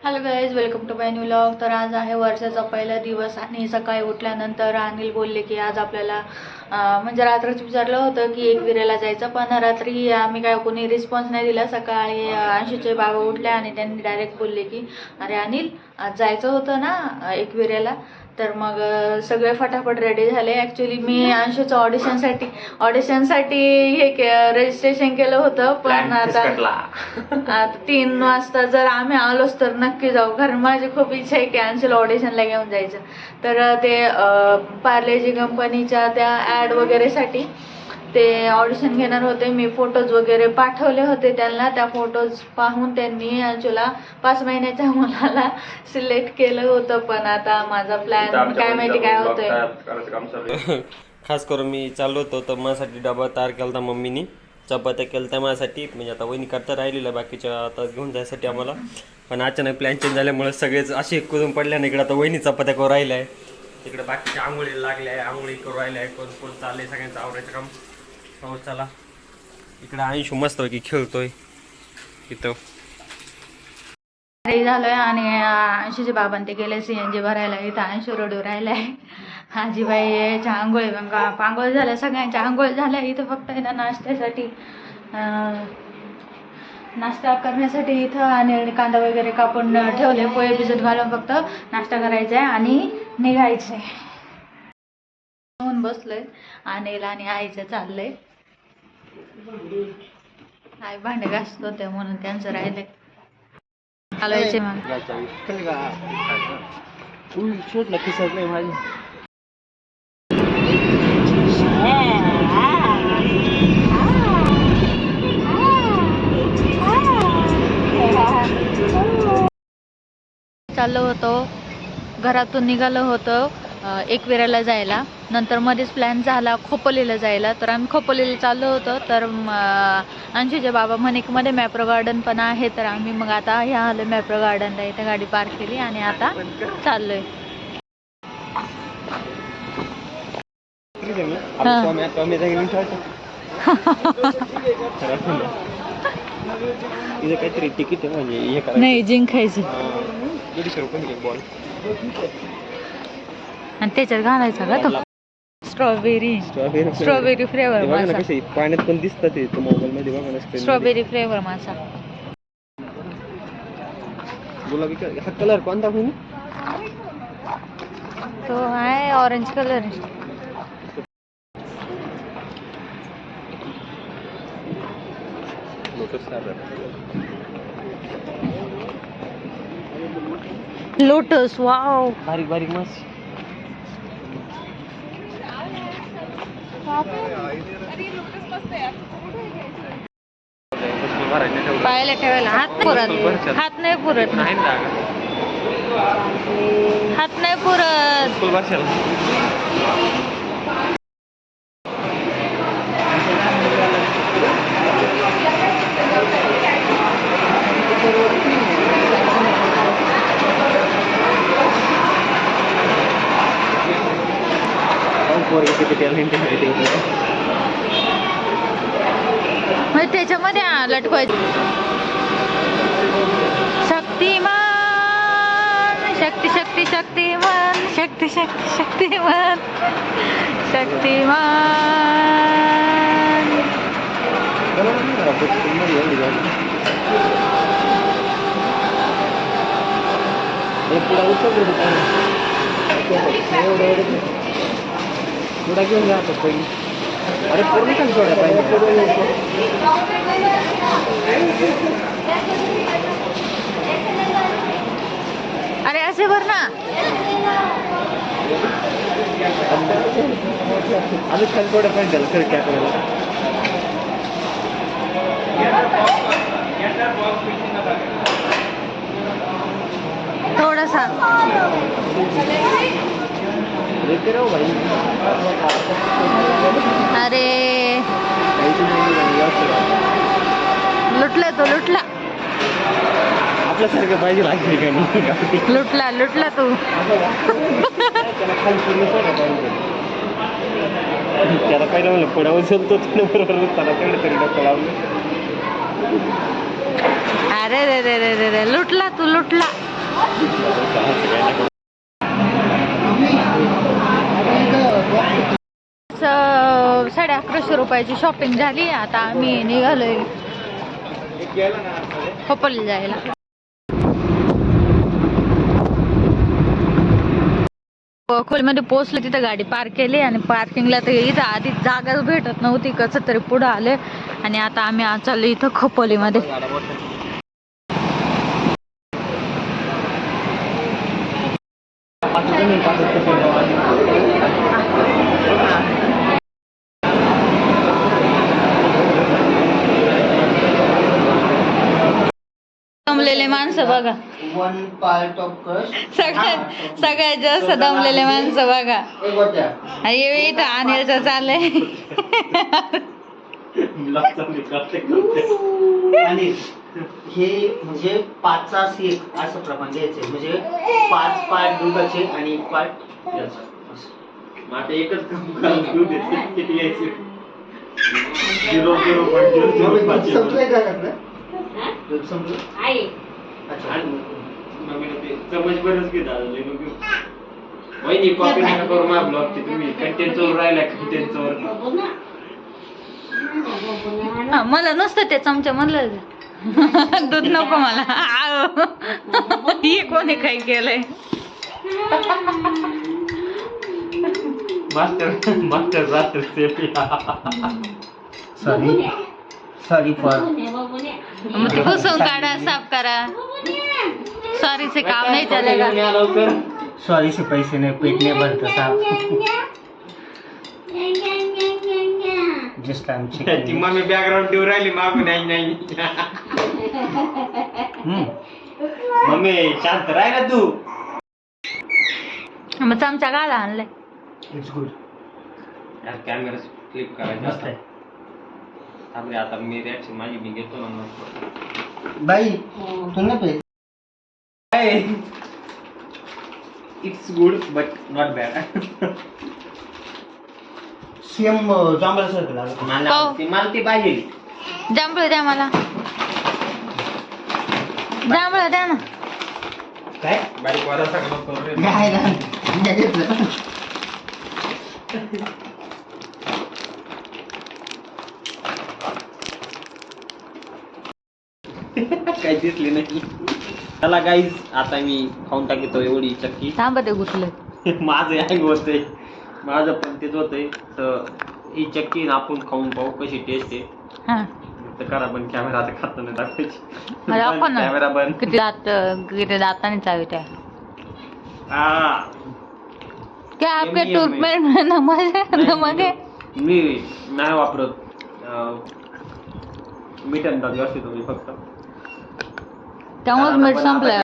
Hello guys welcome to my new log तर आज आहे वर्षाचा पहिला दिवस आणि सकाळी उठल्यानंतर अनिल बोलले की आज आपल्याला म्हणजे रात्रीच विचारलं होतं की एक विरेला जायचं पण रात्री आम्ही काय कोणी रिस्पॉन्स नाही दिला. सकाळी अंशीचे बाबा उठले आणि त्यांनी डायरेक्ट बोलले की अरे अनिल आज जायचं होतं ना एक विरेला. तर मग सगळे फटाफट रेडी झाले. ॲक्च्युली मी अंशूचं ऑडिशनसाठी ऑडिशनसाठी हे रजिस्ट्रेशन केलं होतं पण आता तीन वाजता जर आम्ही आलोच तर नक्की जाऊ कारण माझी खूप इच्छा आहे की अंशूला ऑडिशनला घेऊन जायचं. तर ते पार्लेजी कंपनीच्या त्या ॲड वगैरेसाठी ते ऑडिशन घेणार होते. मी फोटोज वगैरे पाठवले होते त्यांना. त्या फोटोज पाहून त्यांनी अंशूला पाच महिन्याच्या मुलाला सिलेक्ट केलं होतं. पण आता माझा प्लॅन काय माहिती काय होतंय. खास करून मी चाललो होतो तर माझ्यासाठी डबा तयार केला होता मम्मीनी. चपात्या केल्या होत्या माझ्यासाठी. म्हणजे आता वहिनी करता राहिलेल्या बाकीच्या आता घेऊन जायसाठी आम्हाला. पण अचानक प्लॅन चेंज झाल्यामुळे सगळेच असे करून पडल्या ना इकडे आता वहिनी चपात्या करून राहिल्या आहे. तिकडे बाकीच्या आंघोळी लागल्या आहे आंघोळी करून राहिल्या आहे. कोण कोण चाललंय सगळ्यांचं आवरायचं काम. पाऊस चला इकडे ऐंशी मस्त की खेळतोय. इथं. झालोय आणि अंशूचे बाबां ते गेले सी एन जी भरायला. इथं अंशू रोडवर राहिलाय. आजीबाईच्या आंघोळी गंगा आंघोळ झाल्या सगळ्यांच्या आंघोळ झाल्या. इथं फक्त इथं नाश्त्यासाठी नाश्ता करण्यासाठी इथं आणि कांदा वगैरे कापून ठेवले. पोहे भिजत घालून फक्त नाश्ता करायचा आहे आणि निघायचंय. येऊन बसलोय. आणि आणि आईचं चाललंय. आई भांडे घासत होते म्हणून त्यांचं चालवायचे मग. शोधला खिसत नाही माझी. चाललो होतो. घरातून निघालो होतो. एकविराला जायला. नंतर मध्येच प्लॅन झाला खोपोलीला जायला. तर आम्ही खोपोलीला चाललो होतो. तर अंशूचे बाबा म्हणे की मध्ये मॅप्रो गार्डन पण आहे. तर आम्ही मग आता ह्या आलो मॅप्रो गार्डनला इथे गाडी पार्क केली आणि आता चाललोय. काहीतरी तिकीट म्हणजे हे करायचं. नाही जिंकायचं. आणि त्याच्यात घालायचा का तो? स्ट्रॉबेरी स्ट्रॉबेरी स्ट्रॉबेरी फ्लेवर बघा ना माझा कसे पाण्यात पण दिसतात ते मोबाईल मध्ये बघा ना screen मध्ये. स्ट्रॉबेरी फ्लेवर माझा गुलाबी कलर हा कलर कोणता पण? तो आहे ऑरेंज कलर लोटस वाव बारीक बारीक मास. पायाला ठेवायला हात पुरत हात नाही पुरत. हात नाही पुरत. किती टॅलेंट आहे म्हणजे त्याच्यामध्ये आ, लटकवायचं शक्तिमान शक्ती शक्ती शक्तिमान शक्ती शक्ती शक्तिमान शक्तिमान. पुढा पुढा घेऊन जा आता पहिली. अरे पूर्ण kan सोडा पाहिजे अरे असे भर ना. अजून खाली थोडं पाहिजे त्याला खरं काय करायला थोडासा. अरे काहीच नाही व्यवस्थित लुटला तो लुटला आपल्यासारखं पाहिजे लागते का नाही लुटला लुटला तू त्याला खाली पूर्ण सोडा पाहिजे त्याला पहिलं म्हणलं पुढं उचलतो त्यानं बरोबर त्याला तेवढं तरी डोकं लावलं अरे रे रे रे रे रे लुटला तू लुटला स- रुपयाची शॉपिंग झाली. आता आम्ही निघालोय. खोपल जायला. खोलमध्ये पोहोचले तिथं गाडी पार्क केली आणि पार्किंगला तर इथं आधी जागाच भेटत नव्हती. कसं तरी पुढं आले आणि आता आम्ही चाललो इथं खोपोलीमध्ये. दमलेले माणसं बघा one part of crust. सगळ्यात सगळ्यात जास्त दमलेले माणसं बघा एक होत्या. हे इथं अनिलचं चाललंय आणि हे म्हणजे पाचचा एक असं प्रमाण द्यायचंय म्हणजे पाच पार्ट दुधाचे आणि एक पार्ट याचं असं. आता एकच काम करून घेऊ देते किती यायचे zero zero point zero zero मग पाच दूध संपलंय का त्यातलं? अच्छा. चमच. वहिनी कॉपी नका करू माझ्या ब्लॉगची तुम्ही. कंटेंटवर राहिला कंटेंटवर हा, मला नसतं ते चमच्या म्हणलं दूध नको मला. आव. हे कोणी काही केलंय? मास्टर मास्टर रात्र सेफ. Sorry. For मग ते पुसून काढा साफ करा. सॉरीचे काम नाही चालेगा. लवकर. सॉरी से पैसे नहीं पेट नहीं भरता साहब जिस टाइम ती मम्मी बॅकग्राऊंड देऊ राहिली मागून नाही नाही. मम्मी शांत राह ना तू. मग चमचा घाला आणलाय. इट्स गुड यार कॅमेरा क्लिप करायचा मस्त आता. मी रिॲक्शन माझी मी घेतो ना मग. बाई तू ना पे it's good but not bad same जांभळा सारखं मला. ती मला ती पाहिजे. जांभळं द्या मला. जांभळं द्या ना. काय? बारीक वारा सगळं करू रे. नाही ना मी घेतलं काही दिसली नाही. चला गाईज आता मी खाऊन टाकतो एवढी चक्की. थांबा ते घुसलं. माझं हँग होतंय. माझं पण तेच होतंय. तर ही चक्की ना आपण खाऊन पाहू कशी टेस्ट आहे. हा. तर करा पण कॅमेरा आता खाताना दाखवायची. मला आपण ना. कॅमेरा बंद. किती दात किती दाताने चावी त्या. आ, क्या आपके Yummy, yummy. टूथपेस्ट में नमक है नमक है मी नाही वापरत. अं, मीठ व्यवस्थित तुम्ही फक्त. त्यामुळे कारण मीठ आपण संपलंय